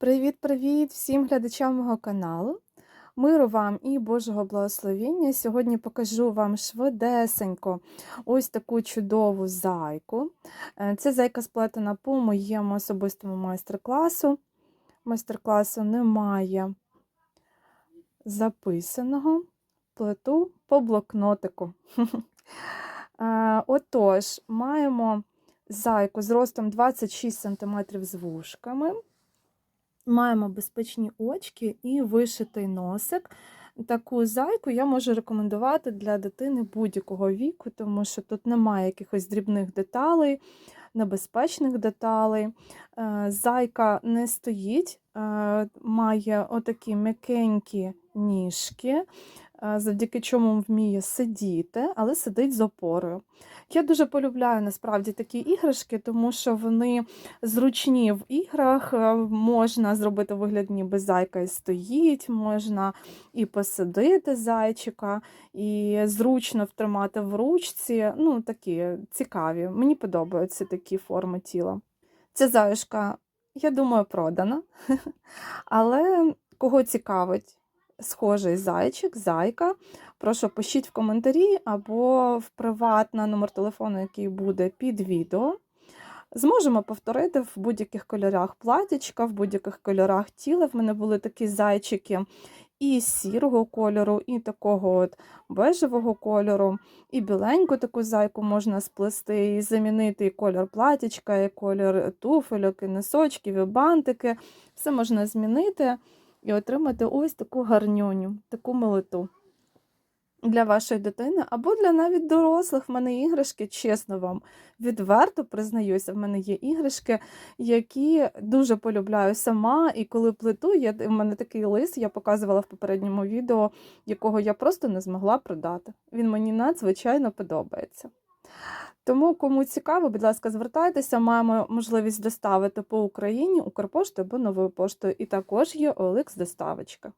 Привіт-привіт всім глядачам мого каналу. Миру вам і Божого благословіння. Сьогодні покажу вам швидесенько ось таку чудову зайку. Е, Це зайка сплетена по моєму особистому майстер-класу. Майстер-класу немає записаного плету по блокнотику. Е, Отож, маємо зайку з ростом 26 см з вушками. Маємо безпечні очки і вишитий носик. Таку зайку я можу рекомендувати для дитини будь-якого віку, тому що тут немає якихось дрібних деталей, небезпечних деталей. Е, Зайка не стоїть, е, має отакі м'якенькі ніжки, завдяки чому вміє сидіти, але сидить з опорою. Я дуже полюбляю насправді такі іграшки, тому що вони зручні в іграх, е, можна зробити вигляд, ніби зайка і стоїть, можна і посадити зайчика, і зручно втримати в ручці. Ну, такі цікаві. Мені подобаються такі форми тіла. Ця заюшка, я думаю, продана. Але кого цікавить схожий зайчик, зайка, прошу пишіть в коментарі або в приват на номер телефону, який буде під відео. Зможемо повторити в будь-яких кольорах платічка, в будь-яких кольорах тіла. В мене були такі зайчики і сірого кольору, і такого от бежевого кольору, і біленьку таку зайку можна сплести, і замінити і кольор платічка, і кольор туфельок, і носочків, і бантики. Все можна змінити і отримати ось таку гарнюню, таку милоту для вашої дитини, або для навіть дорослих. В мене іграшки, чесно вам, відверто признаюся, в мене є іграшки, які дуже полюбляю сама. І коли плету, я, в мене такий лист, я показувала в попередньому відео, якого я просто не змогла продати. Він мені надзвичайно подобається. Тому, кому цікаво, будь ласка, звертайтеся, маємо можливість доставити по Україні Укрпоштою або новою поштою. І також є OLX доставочка.